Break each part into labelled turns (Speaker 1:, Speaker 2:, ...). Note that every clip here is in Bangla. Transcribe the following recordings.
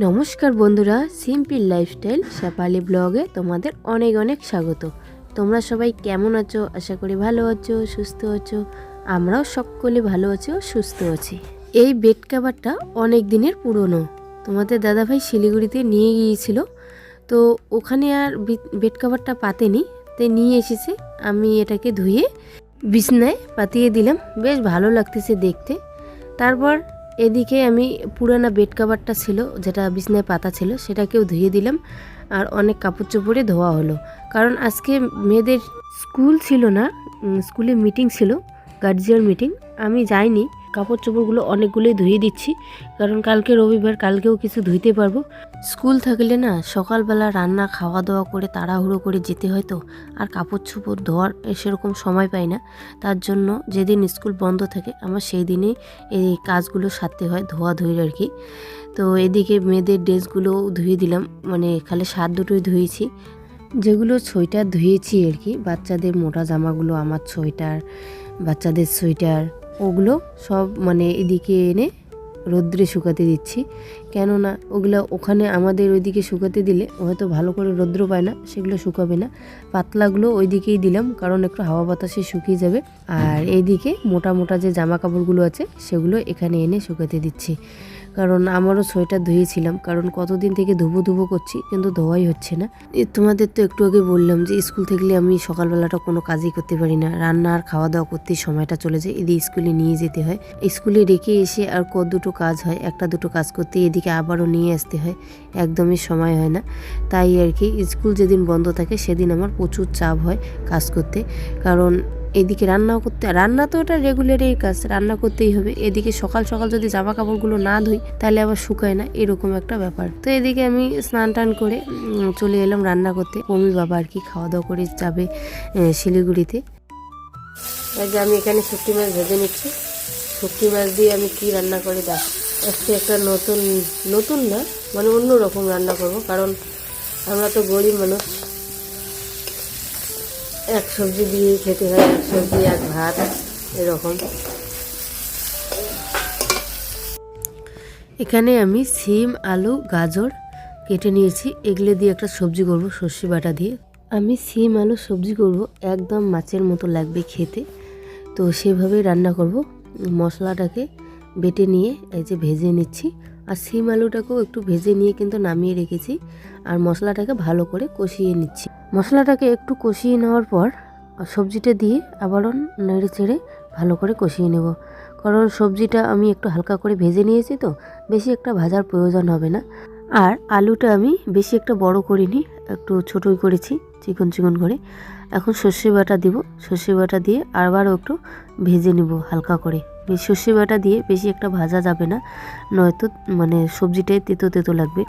Speaker 1: নমস্কার বন্ধুরা সিম্পল লাইফস্টাইল শেপালি ব্লগে তোমাদের অনেক অনেক স্বাগত। তোমরা সবাই কেমন আছো? আশা করি ভালো আছো, সুস্থ আছো। আমরাও সকলে ভালো আছি ও সুস্থ আছি। এই বেড কাভারটা অনেক দিনের পুরনো। তোমাদের দাদাভাই শিলিগুড়িতে নিয়ে গিয়েছিল। তো ওখানে আর বেড কাভারটা পাতেনি। তাই নিয়ে এসেছে। আমি এটাকে ধুয়ে বিছনায় পাতিয়ে দিলাম। বেশ ভালো লাগতেছে দেখতে। তারপর এদিকে আমি পুরানা বেড কাভারটা ছিল, যেটা বিছনায় পাতা ছিল, সেটাকেও ধুয়ে দিলাম আর অনেক কাপড় চোপড়ে ধোয়া হলো। কারণ আজকে মেয়েদের স্কুল ছিল না স্কুলে মিটিং ছিল গার্জিয়ান মিটিং আমি যাইনি কাপড় চোপড়গুলো অনেকগুলোই ধুয়ে দিচ্ছি, কারণ কালকে রবিবার কালকেও কিছু ধুইতে পারব। স্কুল থাকলে না, সকালবেলা রান্না খাওয়া দাওয়া করে তাড়াহুড়ো করে যেতে হয় তো, আর কাপড় চোপড় ধোয়ার সেরকম সময় পাই না। তার জন্য যেদিন স্কুল বন্ধ থাকে, আমার সেই দিনে এই কাজগুলো সারতে হয় ধোয়া ধুয়ে আর কি। তো এদিকে মেয়েদের ড্রেসগুলো ধুয়ে দিলাম মানে খালি সাত দুটোই ধুয়েছি। যেগুলো সোয়েটার ধুয়েছি আর কি, বাচ্চাদের মোটা জামাগুলো, আমার সোয়েটার বাচ্চাদের সোয়েটার, ওগুলো সব মানে এদিকে এনে রোদ্রে শুকাতে দিচ্ছি। কেননা ওগুলো ওখানে আমাদের ওইদিকে শুকাতে দিলে হয়তো ভালো করে রৌদ্র পায় না, সেগুলো শুকাবে না। পাতলাগুলো ওইদিকেই দিলাম, কারণ একটু হাওয়া বাতাসে শুকিয়ে যাবে। আর এইদিকে মোটা মোটা যে জামা কাপড়গুলো আছে, সেগুলো এখানে এনে শুকাতে দিচ্ছি। কারণ আমারও সোয়েটার ধুয়েছিলাম, কারণ কতদিন থেকে ধুবো ধুবো করছি, কিন্তু ধোয়াই হচ্ছে না। তোমাদের তো একটু আগে বললাম যে স্কুল থাকলে আমি সকালবেলাটা কোনো কাজই করতে পারি না। রান্না আর খাওয়া দাওয়া করতেই সময়টা চলে যায়, এদিকে স্কুলে নিয়ে যেতে হয়। স্কুলে রেখে এসে আর কত দুটো কাজ হয়, একটা দুটো কাজ করতে এদিকে আবারও নিয়ে আসতে হয়, একদমই সময় হয় না। তাই আর কি, স্কুল যেদিন বন্ধ থাকে সেদিন আমার প্রচুর চাপ হয় কাজ করতে, কারণ এদিকে রান্নাও করতে রান্না তো ওটা রেগুলারই কাজ, রান্না করতেই হবে। এদিকে সকাল সকাল যদি জামা কাপড়গুলো না ধুই, তাহলে আবার শুকায় না, এরকম একটা ব্যাপার। তো এদিকে আমি স্নান টান করে চলে এলাম রান্না করতে। মমি বাবা আর কি খাওয়া দাওয়া করে যাবে শিলিগুড়িতে। যে আমি এখানে শুটকি মাছ ভেজে নিচ্ছি। শুটকি মাছ দিয়ে আমি কি রান্না করে দেখ আজকে একটা নতুন নতুন না মানে অন্য রকম রান্না করব। কারণ আমরা তো গরিব মানুষ। এক সবজি দিয়ে খেতে হয়, এক সবজি, এক ভাত, এরকম। এখানে আমি সিম, আলু, গাজর কেটে নিয়েছি। এগুলো দিয়ে একটা সবজি করব, সর্ষে বাটা দিয়ে। আমি সিম, আলু, সবজি করব, একদম মাছের মতো লাগবে খেতে। তো সেভাবেই রান্না করব। মশলাটাকে বেটে নিয়ে এই যে ভেজে নিচ্ছি। আর সিম, আলুটাকেও একটু ভেজে নিয়ে কিন্তু নামিয়ে রেখেছি। আর মশলাটাকে ভালো করে কষিয়ে নিচ্ছি। মশলাটাকে একটু কষিয়ে নেওয়ার পর, সবজিটা দিয়ে আবারও নেড়ে চেড়ে ভালো করে কষিয়ে নেব। কারণ সবজিটা আমি একটু হালকা করে ভেজে নিয়েছি তো, বেশি একটা ভাজার প্রয়োজন হবে না। আর আলুটা আমি বেশি একটা বড় করিনি, একটু ছোটোই করেছি, চিকন চিকন করে। এখন সর্ষে বাটা দিব, সর্ষে বাটা দিয়ে আবারও একটু ভেজে নিব হালকা করে। সর্ষে বাটা দিয়ে বেশি একটা ভাজা যাবে না, নয়তো মানে সবজিটাই তেতো তেতো লাগবে।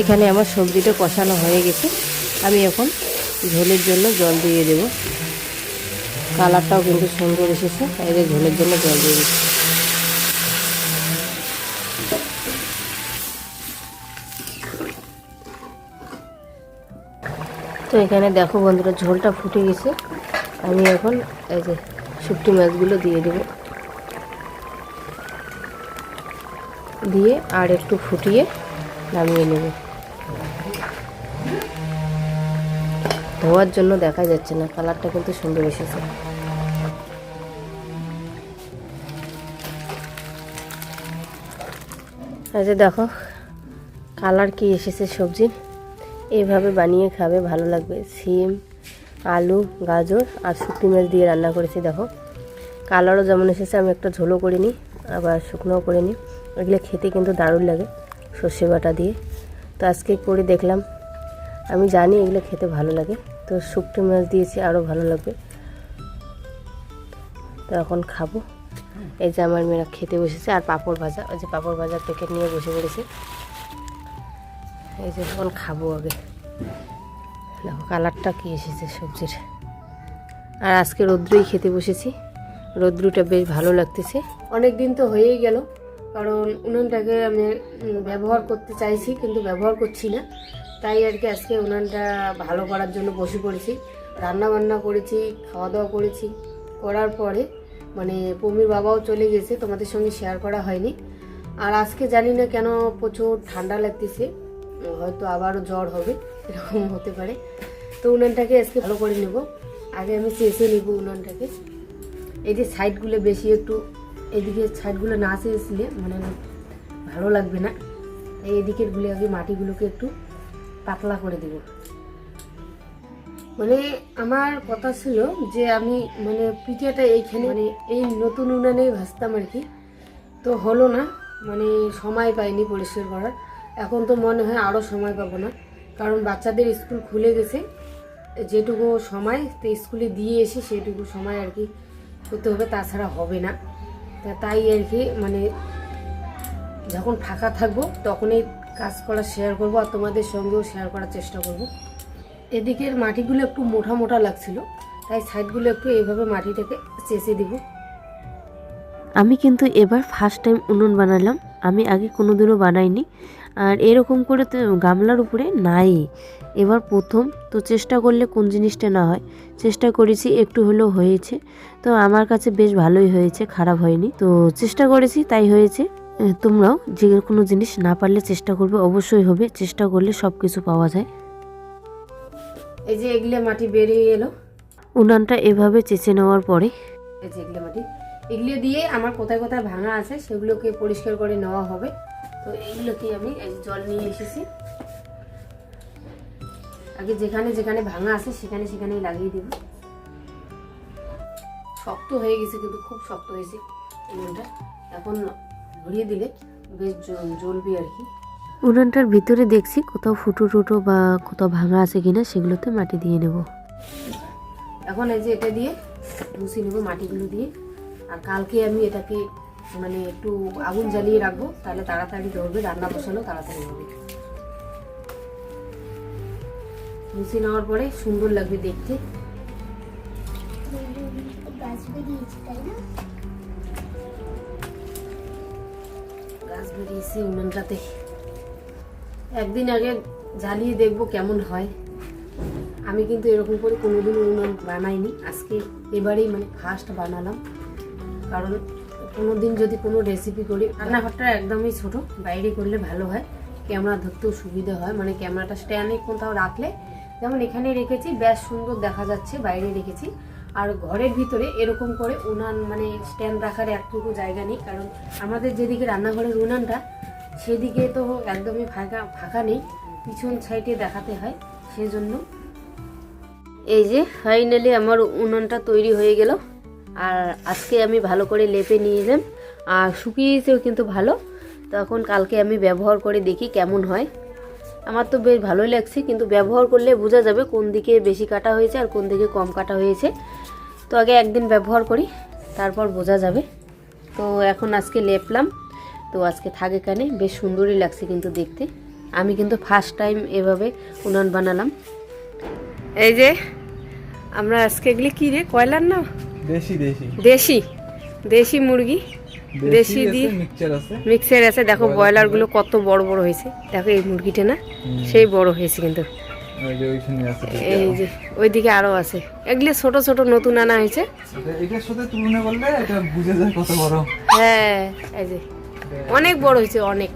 Speaker 1: এখানে আমার সবজিটা কষানো হয়ে গেছে। আমি এখন ঝোলের জন্য জল দিয়ে দেব। কালারটাও কিন্তু সুন্দর এসেছে। যে ঝোলের জন্য জল দিয়ে দিচ্ছি। তো এখানে দেখো বন্ধুরা, ঝোলটা ফুটে গেছে। আমি এখন এই যে শুটকি মাছগুলো দিয়ে দেব। দিয়ে আর একটু ফুটিয়ে নামিয়ে নেব। ধোয়ার জন্য দেখা যাচ্ছে না, কালারটা কিন্তু সুন্দর এসেছে। যে দেখো, কালার কি এসেছে সবজির এইভাবে বানিয়ে খাবে, ভালো লাগবে। সিম, আলু, গাজর আর শুকনো মাছ দিয়ে রান্না করেছি, দেখো। কালারও যেমন এসেছে, আমি একটা ঝোলও করে নিই আবার শুকনোও করে নিই এগুলো খেতে কিন্তু দারুণ লাগে সর্ষে বাটা দিয়ে। তো আজকে করে দেখলাম। আমি জানি এগুলো খেতে ভালো লাগে। তো শুকনো মাছ দিয়েছি আরও ভালো লাগবে। তো এখন খাব। এই যে আমার মেয়েরা খেতে বসেছে, আর পাঁপড় ভাজা, ওই যে পাঁপড় ভাজার প্যাকেট নিয়ে বসে পড়েছে। এই যে এখন খাব আগে। দেখো কালারটা কী এসেছে সবজির। আর আজকে রৌদ্রই খেতে বসেছি। রৌদ্রটা বেশ ভালো লাগতেছে। অনেক দিন তো হয়েই গেল, কারণ উনুনটাকে আমি ব্যবহার করতে চাইছি, কিন্তু ব্যবহার করছি না। তাই আর কি আজকে উনানটা ভালো করার জন্য বসে পড়েছি। রান্না বান্না করেছি খাওয়া দাওয়া করেছি। করার পরে মানে পমির বাবাও চলে গেছে, তোমাদের সঙ্গে শেয়ার করা হয়নি।
Speaker 2: আর আজকে জানি না কেন প্রচুর ঠান্ডা লাগতেছে, হয়তো আবারও জ্বর হবে, এরকম হতে পারে। তো উনানটাকে আজকে ভালো করে নেব। আগে আমি চেষে নেব উনানটাকে। এই যে সাইডগুলো বেশি একটু, এদিকে সাইডগুলো না চেয়েছিলে মানে ভালো লাগবে না। তাই এদিকেরগুলো আগে মাটিগুলোকে একটু পাতলা করে দেব। মানে আমার কথা ছিল যে আমি মানে পিঠাটা এইখানে মানে এই নতুন উনানেই ভাজতাম আর কি। তো হলো না মানে সময় পাইনি পরিষ্কার করার। এখন তো মনে হয় আরও সময় পাবো না, কারণ বাচ্চাদের স্কুল খুলে গেছে। যেটুকু সময় তো স্কুলে দিয়ে এসে সেটুকু সময় আর কি করতে হবে, তাছাড়া হবে না। তাই আর কি মানে যখন ফাঁকা থাকব তখনই কাজ করা শেয়ার করব আর তোমাদের সঙ্গেও শেয়ার করার চেষ্টা করব। এদিকের মাটিগুলো একটু মোটা মোটা লাগছিল, তাই সাইডগুলো একটু এইভাবে মাটিটাকে চেঁচে দিব।
Speaker 1: আমি কিন্তু এবার ফার্স্ট টাইম উনুন বানালাম, আমি আগে কোনোদিনও বানাইনি, আর এরকম করে তো গামলার উপরে নাই। এবার প্রথম তো চেষ্টা করলে কোন জিনিসটা না হয়, চেষ্টা করেছি, একটু হলেও হয়েছে। তো আমার কাছে বেশ ভালোই হয়েছে, খারাপ হয়নি। তো চেষ্টা করেছি, তাই হয়েছে। তোমরাও যে কোনো জিনিস না পারলে চেষ্টা করবে অবশ্যই হবে। চেষ্টা করলে সব কিছু পাওয়া যায়।
Speaker 2: এই যে এগুলো মাটি বেরিয়ে এলো।
Speaker 1: উনানটা এভাবে চেঁচে নেওয়ার পরে
Speaker 2: এই যে এগুলো মাটি। এগুলো দিয়ে আমার কোথায় কোথায় ভাঙা আছে সেগুলোকে পরিষ্কার করে নেওয়া হবে। তো এইগুলোকে আমি এই জল নিয়ে এসেছি। আগে যেখানে যেখানে ভাঙা আছে সেখানে সেখানেই লাগিয়ে দেব। শক্ত হয়ে গেছে কিন্তু খুব শক্ত হয়েছে উনুনটা। এখন ভরিয়ে দিলে বেশ জ্বলবে আর কি।
Speaker 1: উনানটার ভিতরে দেখছি কোথাও ফুটো টুটো বা কোথাও ভাঙা আছে কিনা সেগুলোতে মাটি দিয়ে নেব।
Speaker 2: এখন এই যে এটা দিয়ে মুছে নেব মাটিগুলো দিয়ে। আর কালকে আমি এটাকে মানে একটু আগুন জ্বালিয়ে রাখব তাহলে তাড়াতাড়ি ধরবে রান্না বসালেও তাড়াতাড়ি হবে। মুছে নেওয়ার পরে সুন্দর লাগবে দেখতে। উনুনটাতে একদিন আগে জ্বালিয়ে দেখব কেমন হয়। আমি কিন্তু এরকম করে কোনোদিন উনুন বানাইনি। আজকে এবারেই মানে ফার্স্ট বানালাম। কারণ কোনো দিন যদি কোনো রেসিপি করি, রান্নাঘরটা একদমই ছোট, বাইরে করলে ভালো হয়। ক্যামেরা ধরতেও সুবিধা হয়। মানে ক্যামেরাটা স্ট্যান্ডে কোথাও রাখলে, যেমন এখানে রেখেছি বেশ সুন্দর দেখা যাচ্ছে, বাইরে রেখেছি। আর ঘরের ভিতরে এরকম করে উনান মানে স্ট্যান্ড রাখার একটুকু জায়গা নেই। কারণ আমাদের যেদিকে রান্নাঘরের উনানটা, সেদিকে তো একদমই ফাঁকা ফাঁকা নেই। পিছন সাইডে দেখাতে হয়, সেজন্য। এই যে ফাইনালি আমার উনুনটা তৈরি হয়ে গেল। আর আজকে আমি ভালো করে লেপে নিয়ে এলাম আর শুকিয়েছেও কিন্তু ভালো। তখন কালকে আমি ব্যবহার করে দেখি কেমন হয়। আমার তো বেশ ভালোই লাগছে কিন্তু ব্যবহার করলে বোঝা যাবে কোন দিকে বেশি কাটা হয়েছে আর কোন দিকে কম কাটা হয়েছে। তো আগে একদিন ব্যবহার করি তারপর বোঝা যাবে। তো এখন আজকে লেপলাম তো আজকে থাকে কানে বেশ সুন্দরই লাগছে কিন্তু দেখতে। আমি কিন্তু ফার্স্ট টাইম এভাবে উনান বানালাম। এই যে আমরা আজকে এগুলি কী রে কয়লার না?
Speaker 3: দেশি দেশি।
Speaker 2: দেশি দেশি মুরগি। দেশি দিয়ে
Speaker 3: মিক্সচার আছে।
Speaker 2: মিক্সার আছে। দেখো ব্রয়লারগুলো কত বড় বড় হয়েছে। দেখো এই মুরগিটা না? সেই বড় হয়েছে কিন্তু। এই যে ওইদিকে আরও আছে। এগুলি ছোট ছোট নতুন আনা হয়েছে।
Speaker 3: এটার সাথে তুলনা করলে এটা বুঝে যায় কত বড়।
Speaker 2: হ্যাঁ এই যে। অনেক বড় হয়েছে অনেক।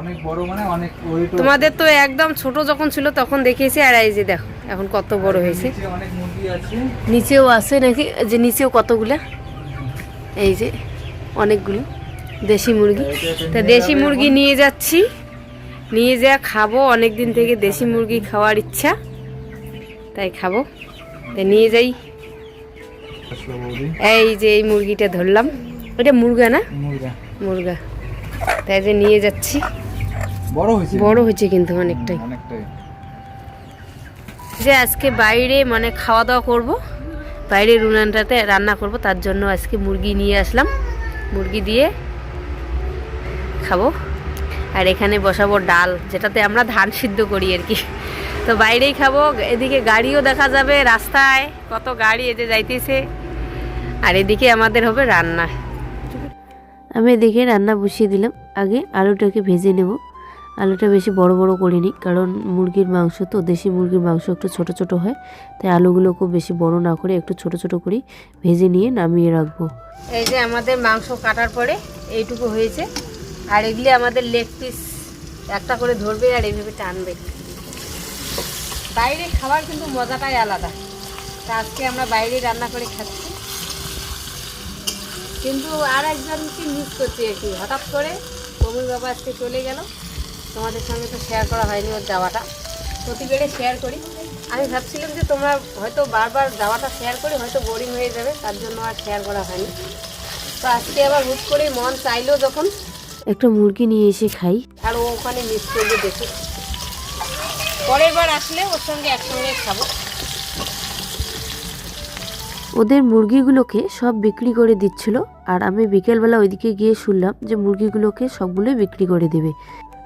Speaker 3: অনেক বড় মানে অনেক
Speaker 2: তোমাদের তো একদম ছোট যখন ছিল তখন দেখিয়েছি আর এই যে দেখো এখন কত বড় হয়েছে।
Speaker 3: অনেক
Speaker 2: নিচেও আছে নাকি? যে নিচেও কতগুলা? এই যে অনেকগুলো দেশি মুরগি। তা দেশি মুরগি নিয়ে যাচ্ছি। নিয়ে যা খাব। অনেক দিন থেকে দেশি মুরগি খাওয়ার ইচ্ছা। তাই খাব। তাই নিয়ে যাই। এই যে এই মুরগিটা ধরলাম। ওটা মুরগা না?
Speaker 3: মুরগা।
Speaker 2: তাই যে নিয়ে যাচ্ছি।
Speaker 3: বড় হয়েছে।
Speaker 2: বড় হয়েছে কিন্তু অনেকটাই। যে আজকে বাইরে মানে খাওয়া দাওয়া করব। বাইরের উনানটাতে রান্না করব। তার জন্য আজকে মুরগি নিয়ে আসলাম। মুরগি দিয়ে খাব। আর এখানে বসাবো ডাল, যেটাতে আমরা ধান সিদ্ধ করি আর কি। তো বাইরেই খাব, এদিকে গাড়িও দেখা যাবে রাস্তায়, কত গাড়ি এতে যাইতেছে। আর এদিকে আমাদের হবে রান্না।
Speaker 1: আমি এদিকে রান্না বসিয়ে দিলাম, আগে আলুটাকে ভেজে নেব। আলুটা বেশি বড় বড় করিনি, কারণ মুরগির মাংস তো, দেশি মুরগির মাংস একটু ছোট ছোট হয়, তাই আলুগুলো খুব বেশি বড় না করে একটু ছোট ছোট করে, ভেজে নিয়ে নামিয়ে রাখব।
Speaker 2: এই যে আমাদের মাংস কাটার পরে এইটুকু হয়েছে, আর এগুলি আমাদের লেগ পিস একটা করে ধরবে আর এইভাবে টানবে। বাইরে খাবার কিন্তু মজাটাই আলাদা। তা আজকে আমরা বাইরে রান্না করে খাচ্ছি। কিন্তু আর একজনকে মিস করছি কি হঠাৎ করে কমির বাবা আজকে চলে গেল। তোমাদের সঙ্গে তো শেয়ার করা হয়নি ওর যাওয়াটা। প্রতিবারে শেয়ার করি। আমি ভাবছিলাম যে তোমরা হয়তো বারবার যাওয়াটা শেয়ার করে হয়তো বোরিং হয়ে যাবে তার জন্য আর শেয়ার করা হয়নি। তো আজকে আবার হুট করে মন চাইলো যখন।
Speaker 1: একটা মুরগি নিয়ে এসে খাই।
Speaker 2: আর ও ওখানে মিস করবে দেখে। পরের বার আসলে ওর সঙ্গে একসঙ্গে খাব।
Speaker 1: ওদের মুরগিগুলোকে সব বিক্রি করে দিচ্ছিল আর আমি বিকেলবেলা ওইদিকে গিয়ে শুনলাম যে মুরগিগুলোকে সবগুলোই বিক্রি করে দেবে।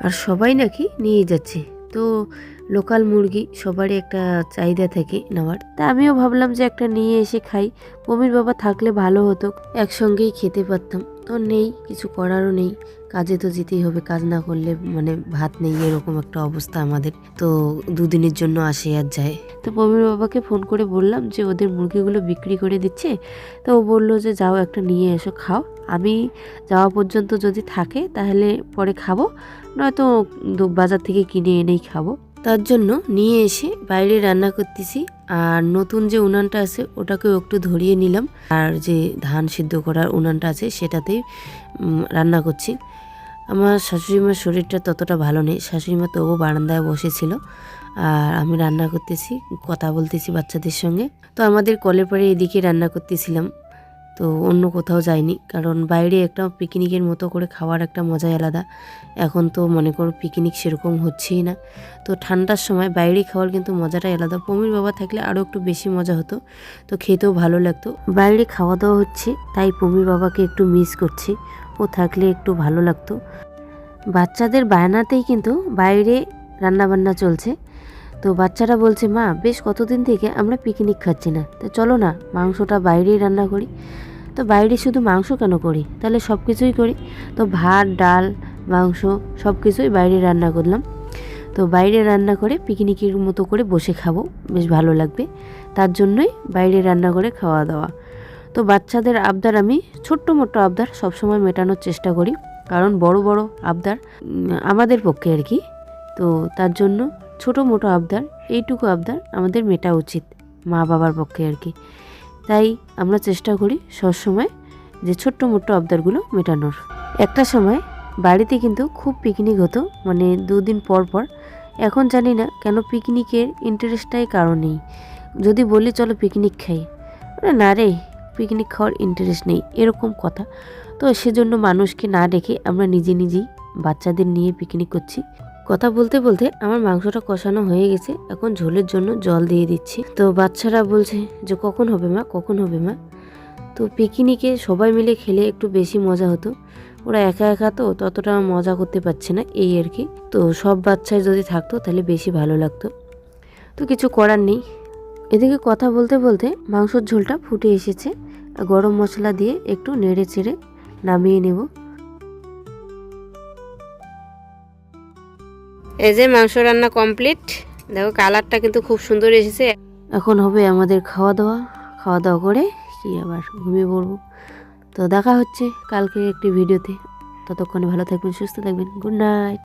Speaker 1: আর সবাই নাকি নিয়ে যাচ্ছে। তো লোকাল মুরগি সবারই একটা চাহিদা থাকে নেওয়ার। তা আমিও ভাবলাম যে একটা নিয়ে এসে খাই। পমির বাবা থাকলে ভালো হতো, একসঙ্গেই খেতে পারতাম। তো নেই, কিছু করারও নেই। কাজে তো যেতেই হবে, কাজ না করলে মানে ভাত নেই, এরকম একটা অবস্থা আমাদের। তো দুদিনের জন্য আসে আর যায়। তো পমির বাবাকে ফোন করে বললাম যে ওদের মুরগিগুলো বিক্রি করে দিচ্ছে। তো ও বলল যে যাও একটা নিয়ে এসো, খাও। আমি যাওয়া পর্যন্ত যদি থাকে তাহলে পরে খাব। নয়তো বাজার থেকে কিনে এনেই খাব। তার জন্য নিয়ে এসে বাইরে রান্না করতেছি। আর নতুন যে উনানটা আছে, ওটাকেও একটু ধরিয়ে নিলাম। আর যে ধান সিদ্ধ করার উনানটা আছে, সেটাতেই রান্না করছি। আমার শাশুড়িমার শরীরটা ততটা ভালো নেই। শাশুড়িমা তবু বারান্দায় বসেছিল। আর আমি রান্না করতেছি, কথা বলতেছি বাচ্চাদের সঙ্গে। তো আমাদের কলের পরে এদিকে রান্না করতেছিলাম। তো অন্য কোথাও যাইনি। কারণ বাইরে একটা পিকনিকের মতো করে খাওয়ার একটা মজাই আলাদা। এখন তো মনে করো পিকনিক সেরকম হচ্ছেই না। তো ঠান্ডার সময় বাইরে খাওয়ার কিন্তু মজাটাই আলাদা। পমির বাবা থাকলে আরও একটু বেশি মজা হতো। তো খেতেও ভালো লাগতো। বাইরে খাওয়া দাওয়া হচ্ছে, তাই পমির বাবাকে একটু মিস করছি। ও থাকলে একটু ভালো লাগতো। বাচ্চাদের বায়নাতেই কিন্তু বাইরে রান্নাবান্না চলছে। তো বাচ্চারা বলছে, মা, বেশ কতদিন থেকে আমরা পিকনিক খাচ্ছি না? তো চলো না, মাংসটা বাইরেই রান্না করি। তো বাইরে শুধু মাংস কেন করি? তাহলে সব কিছুই করি। তো ভাত, ডাল, মাংস সব কিছুই বাইরে রান্না করলাম। তো বাইরে রান্না করে পিকনিকের মতো করে বসে খাব, বেশ ভালো লাগবে। তার জন্যই বাইরে রান্না করে খাওয়া দাওয়া। তো বাচ্চাদের আবদার আমি, ছোট্ট মোটো আবদার সবসময় মেটানোর চেষ্টা করি। কারণ বড় বড় আবদার আমাদের পক্ষে আর কি। তো তার জন্য ছোট মোটো আবদার, এইটুকু আবদার আমাদের মেটা উচিত মা বাবার পক্ষে আর কি। তাই আমরা চেষ্টা করি সবসময় যে ছোট্ট মোট্ট আবদারগুলো মেটানোর। একটা সময় বাড়িতে কিন্তু খুব পিকনিক হতো মানে দুদিন পর পর। এখন জানি না কেন পিকনিকের ইন্টারেস্টটাই কারণ নেই। যদি বলি চলো পিকনিক খাই বলে, না রে পিকনিক খাওয়ার ইন্টারেস্ট নেই এরকম কথা। তো সেজন্য মানুষকে না রেখে আমরা নিজে নিজেই বাচ্চাদের নিয়ে পিকনিক করছি। কথা বলতে বলতে আমার মাংসটা কষানো হয়ে গেছে। এখন ঝোলের জন্য জল দিয়ে দিচ্ছি। তো বাচ্চারা বলছে যে, কখন হবে মা? কখন হবে মা? তো পিকনিকে সবাই মিলে খেলে একটু বেশি মজা হতো। ওরা একা একা তো ততটা মজা করতে পারছে না, এই আর কি। তো সব বাচ্চায় যদি থাকতো তাহলে বেশি ভালো লাগতো। তো কিছু করার নেই। এদিকে কথা বলতে বলতে মাংসর ঝোলটা ফুটে এসেছে। গরম মশলা দিয়ে একটু নেড়ে চেড়ে নামিয়ে নেব।
Speaker 2: এই যে মাংস রান্না কমপ্লিট। দেখো কালারটা কিন্তু খুব সুন্দর এসেছে।
Speaker 1: এখন হবে আমাদের খাওয়া দাওয়া খাওয়া দাওয়া করে কি আবার ঘুমিয়ে পড়ব। তো দেখা হচ্ছে কালকে একটি ভিডিওতে। ততক্ষণে ভালো থাকবেন, সুস্থ থাকবেন। Good night.